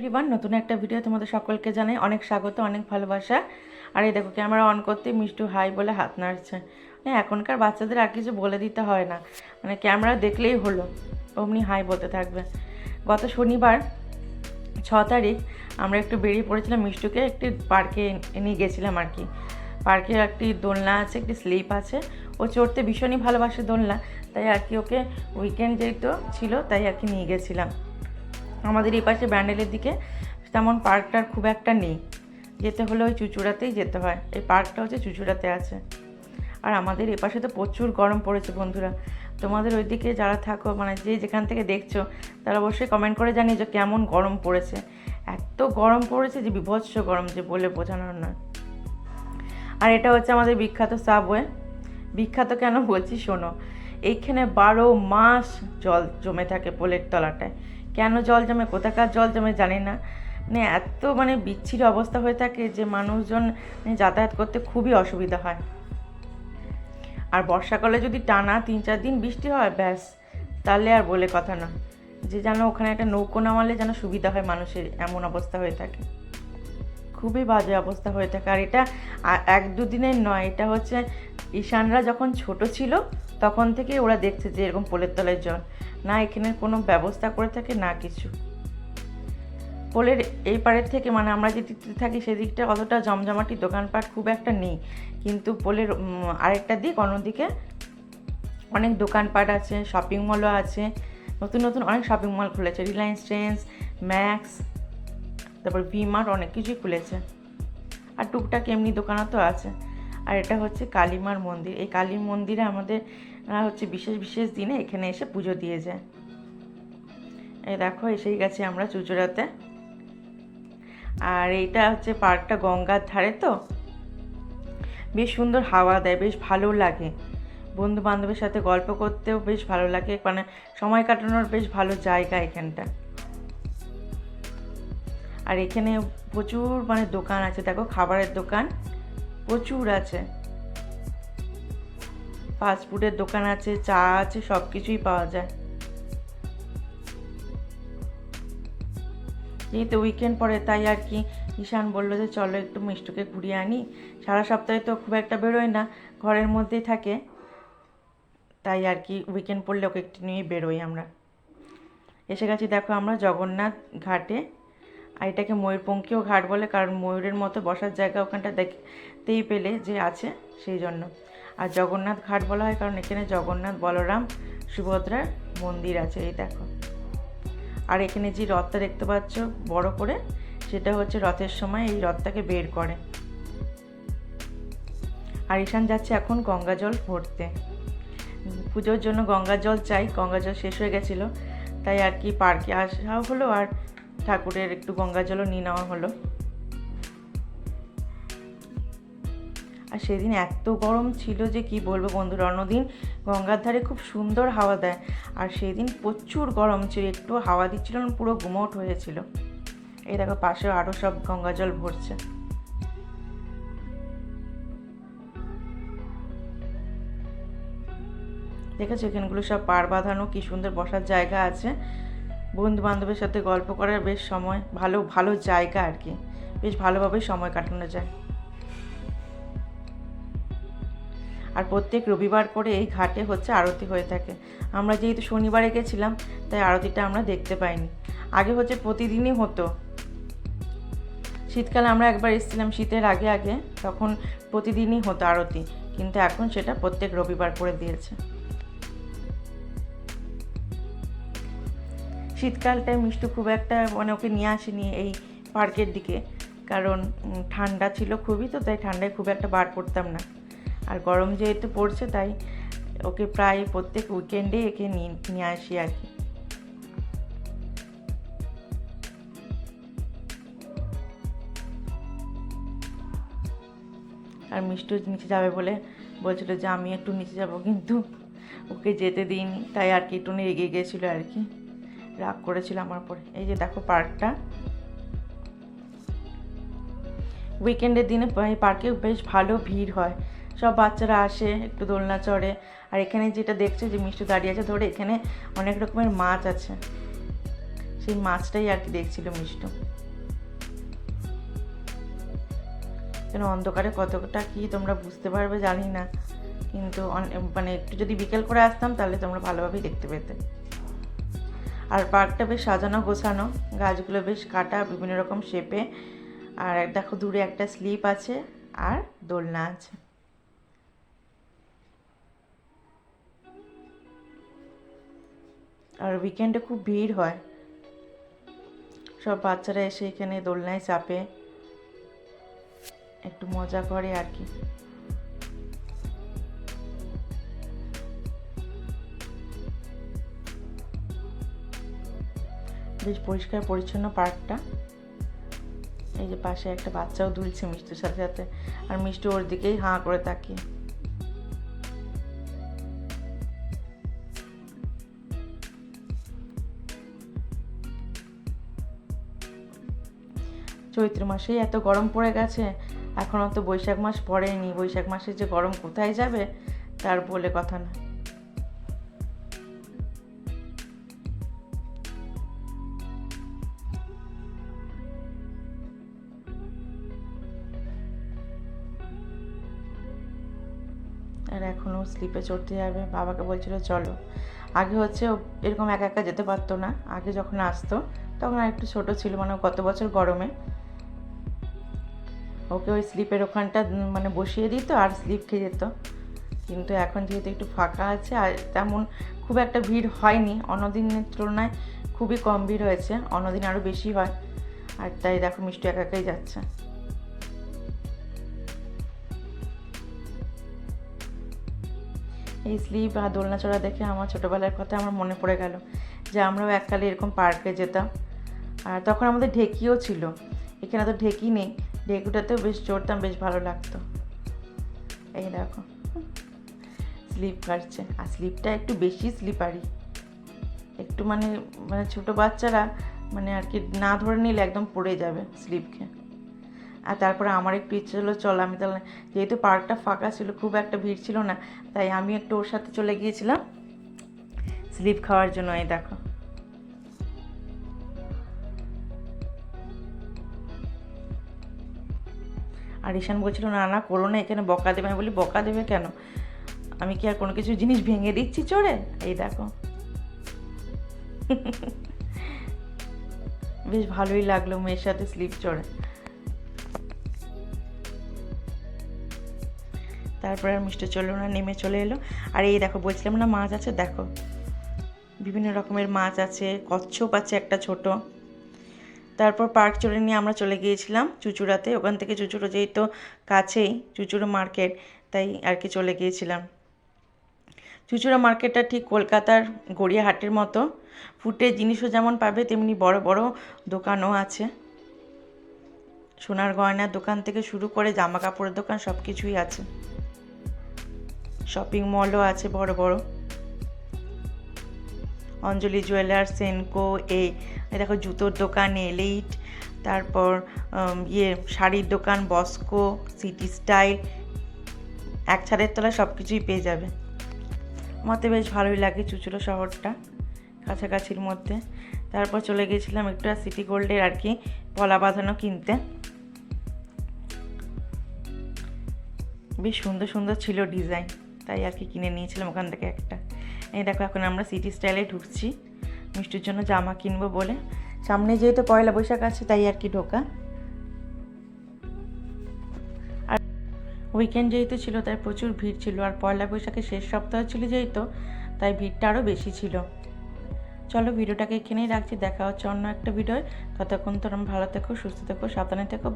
Everyone, নতুন একটা video তোমাদের সকলকে জানাই অনেক স্বাগত, অনেক ভালোবাসা। আর এই দেখো ক্যামেরা অন করতে মিষ্টু হাই বলে হাত নাড়ছে। মানে এখনকার বাচ্চাদের আর কিছু বলে দিতে হয় না। মানে ক্যামেরা দেখলেই হলো, অমনি হাই বলতে থাকবে। গত শনিবার ছ তারিখ আমরা একটু বেরিয়ে পড়েছিলাম মিষ্টুকে, একটি পার্কে নিয়ে গেছিলাম আর কি। পার্কে একটি দোলনা আছে, একটি স্লিপ আছে। ও চড়তে ভীষণই ভালোবাসে দোলনা, তাই আর কি ওকে উইকেন্ড যেহেতু ছিল, তাই আর কি নিয়ে গেছিলাম। আমাদের এই পাশে ব্যান্ডেলের দিকে, তেমন পার্কটার খুব একটা নেই। যেতে হলে ওই চুচুড়াতেই যেতে হয়। এই পার্কটা হচ্ছে চুচুড়াতে আছে। আর আমাদের এ পাশে তো প্রচুর গরম পড়েছে বন্ধুরা। তোমাদের ওইদিকে যারা থাকো মানে যে যেখান থেকে দেখছ, তারা অবশ্যই কমেন্ট করে জানিয়ে যে কেমন গরম পড়েছে। এত গরম পড়েছে যে বিভৎস গরম যে বলে বোঝানোর নয়। আর এটা হচ্ছে আমাদের বিখ্যাত সাবওয়ে বিখ্যাত কেন বলছি শোনো। এইখানে বারো মাস জল জমে থাকে পোলের তলাটায়। কেন জল জমে, কোথাকার জল জমে জানি না। মানে এত মানে বিচ্ছিরি অবস্থা হয়ে থাকে যে মানুষজন মানে যাতায়াত করতে খুবই অসুবিধা হয়। আর বর্ষাকালে যদি টানা তিন চার দিন বৃষ্টি হয়, ব্যাস, তাহলে আর বলে কথা না। যে যেন ওখানে একটা নৌকো নামালে যেন সুবিধা হয় মানুষের, এমন অবস্থা হয়ে থাকে। খুবই বাজে অবস্থা হয়ে থাকে। আর এটা এক দুদিনের নয়, এটা হচ্ছে ঈশানরা যখন ছোট ছিল তখন থেকে ওরা দেখছে যে এরকম পোলের তলায় জল না, এখানে কোনো ব্যবস্থা করে থাকে, না কিছু। পোলের এই পাড়ের থেকে মানে আমরা যে দিকটাতে থাকি সেদিকটা অতটা জমজমাটি দোকানপাট খুব একটা নেই। কিন্তু পোলের আরেকটা দিক, অন্যদিকে অনেক দোকানপাট আছে শপিং মলও আছে। নতুন নতুন অনেক শপিং মল খুলেছে। রিলায়েন্স ট্রেন্স ম্যাক্স তারপর ভিমার্ট অনেক কিছুই খুলেছে। আর টুকটাক এমনি দোকানও তো আছে। আর এটা হচ্ছে কালীমার মন্দির। এই কালী মন্দিরে আমাদের হচ্ছে বিশেষ বিশেষ দিনে এখানে এসে পুজো দিয়ে যায়। এই দেখো, এসেই গেছি আমরা চুচুড়াতে। আর এইটা হচ্ছে পার্কটা গঙ্গার ধারে তো। বেশ সুন্দর হাওয়া দেয়, বেশ ভালো লাগে। বন্ধু বান্ধবের সাথে গল্প করতেও বেশ ভালো লাগে মানে সময় কাটানোর বেশ ভালো জায়গা এখানটা। আর এখানে প্রচুর মানে দোকান আছে, দেখো, খাবারের দোকান। প্রচুর আছে। ফাস্ট ফুডের দোকান আছে, চা আছে সব কিছুই পাওয়া যায়। যেহেতু উইকেন্ড পরে তাই আর কি ঈশান বলল যে, চলো একটু মিষ্টুকে ঘুরিয়ে আনি। সারা সপ্তাহে তো খুব একটা বেরোয় না, ঘরের মধ্যেই থাকে। তাই আর কি উইকেন্ড পড়লে ওকে একটু নিয়ে বেরোই আমরা। এসে গেছি দেখো আমরা জগন্নাথ ঘাটে। আর এটাকে ময়ূরপঙ্খীও ঘাট বলে, কারণ ময়ূরের মতো বসার জায়গা ওখানটা দেখতেই পেলে যে আছে সেই জন্য। আর জগন্নাথ ঘাট বলা হয়, কারণ এখানে জগন্নাথ, বলরাম, সুভদ্রার মন্দির আছে, এই দেখো। আর এখানে যে রথটা দেখতে পাচ্ছ বড় করে, সেটা হচ্ছে রথের সময় এই রথটাকে বের করে। আর ঈশান যাচ্ছে এখন গঙ্গা জল ভরতে। পুজোর জন্য গঙ্গা জল চাই, গঙ্গা জল শেষ হয়ে গেছিল, তাই আর কি পার্কে আসাও হলো আর ঠাকুরের একটু গঙ্গা জলও নিয়ে নেওয়া হলো। সেদিন এত গরম ছিল যে কি বলব বন্ধুরা অন্যদিন গঙ্গার ধারে খুব সুন্দর হাওয়া দেয়। আর সেদিন প্রচুর গরম ছিল, একটু হাওয়া দিচ্ছিল পুরো গুমোট হয়েছিল এই দেখো পাশে আরও সব গঙ্গা জল ভরছে। দেখেছ এখানগুলো সব পার বাঁধানো, কি সুন্দর বসার জায়গা আছে। বন্ধু বান্ধবের সাথে গল্প করার বেশ সময়, ভালো ভালো জায়গা আর কি। বেশ ভালোভাবেই সময় কাটানো যায়। আর প্রত্যেক রবিবার করে এই ঘাটে হচ্ছে আরতি হয়ে থাকে। আমরা যেহেতু শনিবারে গেছিলাম, তাই আরতিটা আমরা দেখতে পাইনি। আগে হচ্ছে প্রতিদিনই হতো। শীতকালে আমরা একবার এসেছিলাম, শীতের আগে আগে, তখন প্রতিদিনই হতো আরতি। কিন্তু এখন সেটা প্রত্যেক রবিবার করে দিয়েছে। শীতকালটায় মিষ্টু খুব একটা মানে ওকে নিয়ে আসেনি এই পার্কের দিকে। কারণ ঠান্ডা ছিল খুবই, তো তাই ঠান্ডায় খুব একটা বার করতাম না। আর গরম যেহেতু পড়ছে, তাই ওকে প্রায় প্রত্যেক উইকেন্ডে একে নিয়ে আসি আর কি। আর মিষ্টু নিচে যাবে বলে বলছিল যে, আমি একটু নিচে যাব কিন্তু ওকে যেতে দিইনি। তাই আর কি একটু এগিয়ে গিয়েছিল আর কি। রাগ করেছিল আমার পরে এই যে দেখো পার্কটা। উইকেন্ডের দিনে পার্কে বেশ ভালো ভিড় হয়। সব বাচ্চারা আসে, একটু দোলনা চড়ে। আর এখানে যেটা দেখছে যে মিষ্টি দাঁড়িয়ে আছে, ধরে এখানে অনেক রকমের মাছ আছে। সেই মাছটাই আর কি দেখছিল মিষ্টু। কেন অন্ধকারে কতটা কি তোমরা বুঝতে পারবে জানি না। কিন্তু মানে একটু যদি বিকেল করে আসতাম তাহলে তোমরা ভালোভাবেই দেখতে পেতে। আর পার্কটা বেশ সাজানো গোছানো, গাছগুলো বেশ কাটা, বিভিন্ন রকম শেপে আর দেখো দূরে একটা স্লিপ আছে, আর দোলনা আছে। আর উইকেন্ডে খুব ভিড় হয়। সব বাচ্চারা এসে এখানে দোলনায় চাপে। একটু মজা করে আর কি। বেশ পরিষ্কার পরিচ্ছন্ন পার্কটা। এই যে পাশে একটা বাচ্চাও দুলছে মিষ্টির সাথে সাথে। আর মিষ্টি ওর দিকেই হাঁ করে তাকিয়ে। চৈত্র মাসেই এত গরম পড়ে গেছে এখনও তো বৈশাখ মাস পড়েনি। বৈশাখ মাসে যে গরম কোথায় যাবে, তার বলে কথা না। আর এখনও স্লিপে চড়তে যাবে। বাবাকে বলছিল, চলো। আগে হচ্ছে এরকম একা একা যেতে পারতো না। আগে যখন আসতো, তখন আর একটু ছোটো ছিল মানে গত বছর গরমে ওকে ওই স্লিপের ওখানটা মানে বসিয়ে দিত আর স্লিপ খেয়ে যেত। কিন্তু এখন যেহেতু একটু ফাঁকা আছে, আর তেমন খুব একটা ভিড় হয়নি, অন্যদিনের তুলনায় খুবই কম ভিড় হয়েছে, অন্যদিন আরও বেশি হয়। আর তাই দেখো মিষ্টি একা একাই যাচ্ছে। এই স্লিপ আর দোলনা চড়া দেখে আমার ছোটোবেলার কথা আমার মনে পড়ে গেল, যে আমরাও এককালে এরকম পার্কে যেতাম। আর তখন আমাদের ঢেকিও ছিল, এখানে তো ঢেকি নেই। ঢেকুটাতেও বেশ চড়তাম বেশ ভালো লাগতো। এই দেখো। স্লিপ কাটছে। আর স্লিপটা একটু বেশি স্লিপারি। একটু মানে মানে ছোটো বাচ্চারা মানে আর কি না ধরে নিলে একদম পড়ে যাবে স্লিপ খেয়ে। আর তারপরে আমার একটু ইচ্ছে হলো, চল আমি তাহলে, যেহেতু পার্কটা ফাঁকা ছিল, খুব একটা ভিড় ছিল না, তাই আমি একটু ওর সাথে চলে গিয়েছিলাম স্লিপ খাওয়ার জন্য। এই দেখো। আর ঈশান বলছিল, না না, করো না, এখানে বকা দেবে। আমি বলি, বকা দেবে কেন? আমি কি আর কোনো কিছু জিনিস ভেঙে দিচ্ছি চড়ে এই দেখো। বেশ ভালোই লাগল মেয়ের সাথে স্লিপ চড়ে। তারপরে আর মিষ্টি চলল না, নেমে চলে এলো। আর এই দেখো, বলছিলাম না মাছ আছে? দেখো। বিভিন্ন রকমের মাছ আছে, কচ্ছপ আছে একটা ছোট। তারপর পার্ক চলে নিয়ে আমরা চলে গিয়েছিলাম চুচুড়াতে। ওখান থেকে চুচুড়ো যেহেতু কাছেই, চুচুড়ো মার্কেট, তাই আর কি চলে গিয়েছিলাম। চুচুড়া মার্কেটটা ঠিক কলকাতার গড়িয়াহাটের মতো। ফুটের জিনিসও যেমন পাবে, তেমনি বড় বড় দোকানও আছে। সোনার গয়নার দোকান থেকে শুরু করে জামা কাপড়ের দোকান সব কিছুই আছে। শপিং মলও আছে বড় বড়। অঞ্জলি জুয়েলার্স, সেনকো এই দেখো জুতোর দোকান, এলিট, তারপর ইয়ে শাড়ির দোকান, বস্কো, সিটি স্টাইল, এক ছাদের তলায় সব কিছুই পেয়ে যাবে। আমার তো বেশ ভালোই লাগে চুচুড়ো শহরটা, কাছাকাছির মধ্যে। তারপর চলে গিয়েছিলাম একটু সিটি গোল্ডের আর কি, পলা বাঁধানো কিনতে। বেশ সুন্দর সুন্দর ছিল ডিজাইন, তাই আর কি কিনে নিয়েছিলাম ওখান থেকে একটা। এই দেখো, এখন আমরা সিটি স্টাইলে ঢুকছি। মিষ্টির জন্য জামা কিনবো বলে। সামনে যেহেতু পয়লা বৈশাখ আছে, তাই আর কি ঢোকা। আর উইকেন্ড যেহেতু ছিল, তাই প্রচুর ভিড় ছিল। আর পয়লা বৈশাখের শেষ সপ্তাহ ছিল যেহেতু, তাই ভিড়টা আরও বেশি ছিল। চলো ভিডিওটাকে এখানেই রাখছি। দেখা হচ্ছে অন্য একটা ভিডিও ততক্ষণ তোমরা ভালো থেকো, সুস্থ থেকো, সাবধানে থেকো।